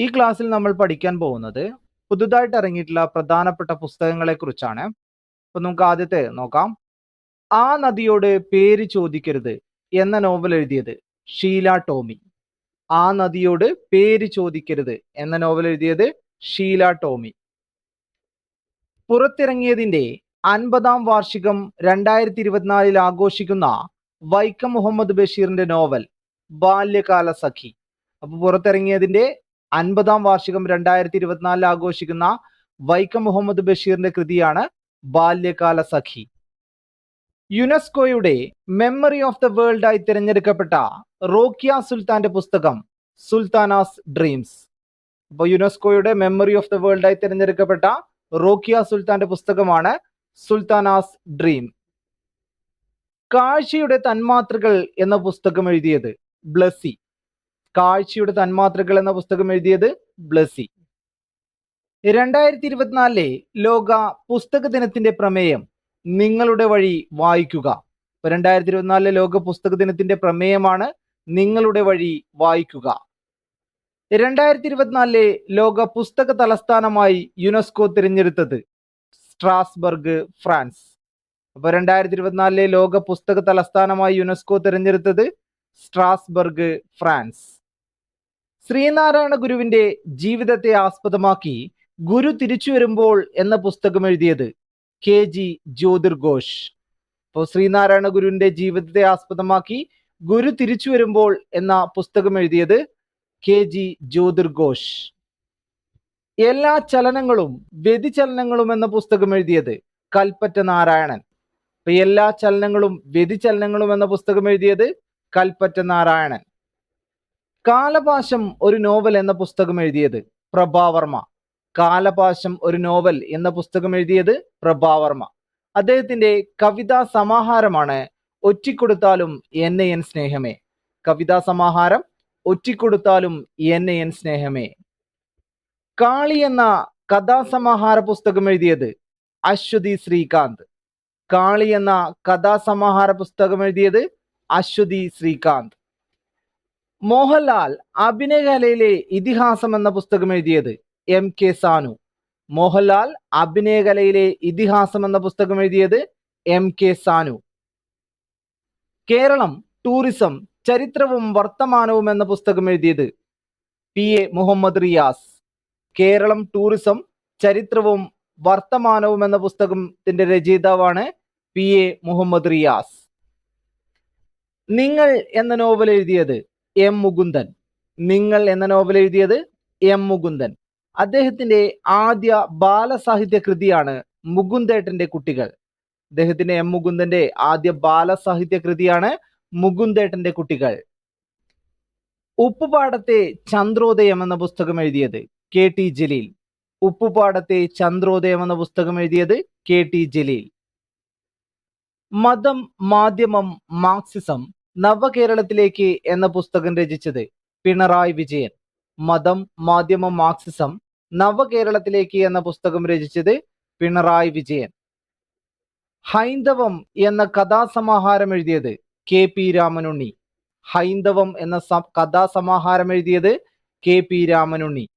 ഈ ക്ലാസ്സിൽ നമ്മൾ പഠിക്കാൻ പോകുന്നത് പുതുതായിട്ട് ഇറങ്ങിയിട്ടുള്ള പ്രധാനപ്പെട്ട പുസ്തകങ്ങളെ കുറിച്ചാണ് അപ്പൊ നമുക്ക് ആദ്യത്തെ നോക്കാം. ആ നദിയോട് പേര് ചോദിക്കരുത് എന്ന നോവൽ എഴുതിയത് ഷീല ടോമി. ആ നദിയോട് പേര് ചോദിക്കരുത് എന്ന നോവൽ എഴുതിയത് ഷീല ടോമി. പുറത്തിറങ്ങിയതിന്റെ അൻപതാം വാർഷികം രണ്ടായിരത്തി ഇരുപത്തിനാലിൽ ആഘോഷിക്കുന്ന വൈക്കം മുഹമ്മദ് ബഷീറിന്റെ നോവൽ ബാല്യകാല സഖി അപ്പൊ പുറത്തിറങ്ങിയതിന്റെ അൻപതാം വാർഷികം രണ്ടായിരത്തി ഇരുപത്തിനാലിൽ ആഘോഷിക്കുന്ന വൈക്കം മുഹമ്മദ് ബഷീറിന്റെ കൃതിയാണ് ബാല്യകാല സഖി. യുനെസ്കോയുടെ മെമ്മറി ഓഫ് ദ ആയി തിരഞ്ഞെടുക്കപ്പെട്ട റോക്കിയ സുൽത്താന്റെ പുസ്തകം സുൽത്താനാസ് ഡ്രീംസ്. അപ്പോൾ യുനെസ്കോയുടെ മെമ്മറി ഓഫ് ദ വേൾഡ് ആയി തിരഞ്ഞെടുക്കപ്പെട്ട റോക്കിയ സുൽത്താന്റെ പുസ്തകമാണ് സുൽത്താനാസ് ഡ്രീം. കാഴ്ചയുടെ തന്മാത്രകൾ എന്ന പുസ്തകം എഴുതിയത് ബ്ലസ്സി. കാഴ്ചയുടെ തന്മാത്രകൾ എന്ന പുസ്തകം എഴുതിയത് ബ്ലസി രണ്ടായിരത്തി ഇരുപത്തിനാലിലെ ലോക പുസ്തക ദിനത്തിന്റെ പ്രമേയം നിങ്ങളുടെ വഴി വായിക്കുക. രണ്ടായിരത്തി ഇരുപത്തിനാലിലെ ലോക പുസ്തക ദിനത്തിന്റെ പ്രമേയമാണ് നിങ്ങളുടെ വഴി വായിക്കുക. രണ്ടായിരത്തി ഇരുപത്തിനാലിലെ ലോക പുസ്തക തലസ്ഥാനമായി യുനെസ്കോ തിരഞ്ഞെടുത്തത് സ്ട്രാസ്ബർഗ് ഫ്രാൻസ്. അപ്പൊ രണ്ടായിരത്തി ഇരുപത്തിനാലിലെ ലോക പുസ്തക തലസ്ഥാനമായി യുനെസ്കോ തിരഞ്ഞെടുത്തത് സ്ട്രാസ്ബർഗ് ഫ്രാൻസ്. ശ്രീനാരായണ ഗുരുവിന്റെ ജീവിതത്തെ ആസ്പദമാക്കി ഗുരു തിരിച്ചു വരുമ്പോൾ എന്ന പുസ്തകം എഴുതിയത് കെ ജി ജ്യോതിർഘോഷ്. അപ്പോൾ ശ്രീനാരായണ ഗുരുവിന്റെ ജീവിതത്തെ ആസ്പദമാക്കി ഗുരു തിരിച്ചു വരുമ്പോൾ എന്ന പുസ്തകം എഴുതിയത് കെ ജി ജ്യോതിർഘോഷ്. എല്ലാ ചലനങ്ങളും വ്യതിചലനങ്ങളും എന്ന പുസ്തകം എഴുതിയത് കൽപ്പറ്റ നാരായണൻ. അപ്പൊ എല്ലാ ചലനങ്ങളും വ്യതിചലനങ്ങളും എന്ന പുസ്തകം എഴുതിയത് കൽപ്പറ്റ നാരായണൻ. കാലപാശം ഒരു നോവൽ എന്ന പുസ്തകം എഴുതിയത് പ്രഭാവർമ്മ കാലപാശം ഒരു നോവൽ എന്ന പുസ്തകം എഴുതിയത് പ്രഭാവർമ്മ അദ്ദേഹത്തിന്റെ കവിതാ സമാഹാരമാണ് ഒറ്റിക്കൊടുത്താലും എന്നെ എൻ സ്നേഹമേ. കവിതാ സമാഹാരം ഒറ്റിക്കൊടുത്താലും എന്നെ എൻ സ്നേഹമേ. കാളി എന്ന കഥാസമാഹാര പുസ്തകം എഴുതിയത് അശ്വതി ശ്രീകാന്ത്. കാളി എന്ന കഥാസമാഹാര പുസ്തകം എഴുതിയത് അശ്വതി ശ്രീകാന്ത്. മോഹൻലാൽ അഭിനയകലയിലെ ഇതിഹാസം എന്ന പുസ്തകം എഴുതിയത് എം കെ സാനു. മോഹൻലാൽ അഭിനയകലയിലെ ഇതിഹാസം എന്ന പുസ്തകം എഴുതിയത് M K Sanu. Keralam tourism ചരിത്രവും വർത്തമാനവും എന്ന പുസ്തകം എഴുതിയത് P A Muhammad Riyas. Keralam tourism ചരിത്രവും വർത്തമാനവും എന്ന പുസ്തകത്തിന്റെ രചയിതാവാണ് പി എ മുഹമ്മദ് റിയാസ്. നിങ്ങൾ എന്ന നോവൽ എഴുതിയത് എം മുകുന്ദൻ. നിങ്ങൾ എന്ന നോവൽ എഴുതിയത് എം മുകുന്ദൻ. അദ്ദേഹത്തിന്റെ ആദ്യ ബാലസാഹിത്യ കൃതിയാണ് മുകുന്ദേട്ടന്റെ കുട്ടികൾ. അദ്ദേഹത്തിന്റെ എം മുകുന്ദന്റെ ആദ്യ ബാലസാഹിത്യ കൃതിയാണ് മുകുന്ദേട്ടന്റെ കുട്ടികൾ. ഉപ്പുപാടത്തെ ചന്ദ്രോദയം എന്ന പുസ്തകം എഴുതിയത് കെ ടി ജലീൽ. ഉപ്പുപാടത്തെ ചന്ദ്രോദയം എന്ന പുസ്തകം എഴുതിയത് കെ ടി ജലീൽ. മതം മാധ്യമം മാർക്സിസം നവകേരളത്തിലേക്ക് എന്ന പുസ്തകം രചിച്ചത് പിണറായി വിജയൻ. മതം മാധ്യമം മാർക്സിസം നവകേരളത്തിലേക്ക് എന്ന പുസ്തകം രചിച്ചത് പിണറായി വിജയൻ. ഹൈന്ദവം എന്ന കഥാസമാഹാരം എഴുതിയത് കെ പി രാമനുണ്ണി. ഹൈന്ദവം എന്ന കഥാസമാഹാരം എഴുതിയത് കെ പി രാമനുണ്ണി.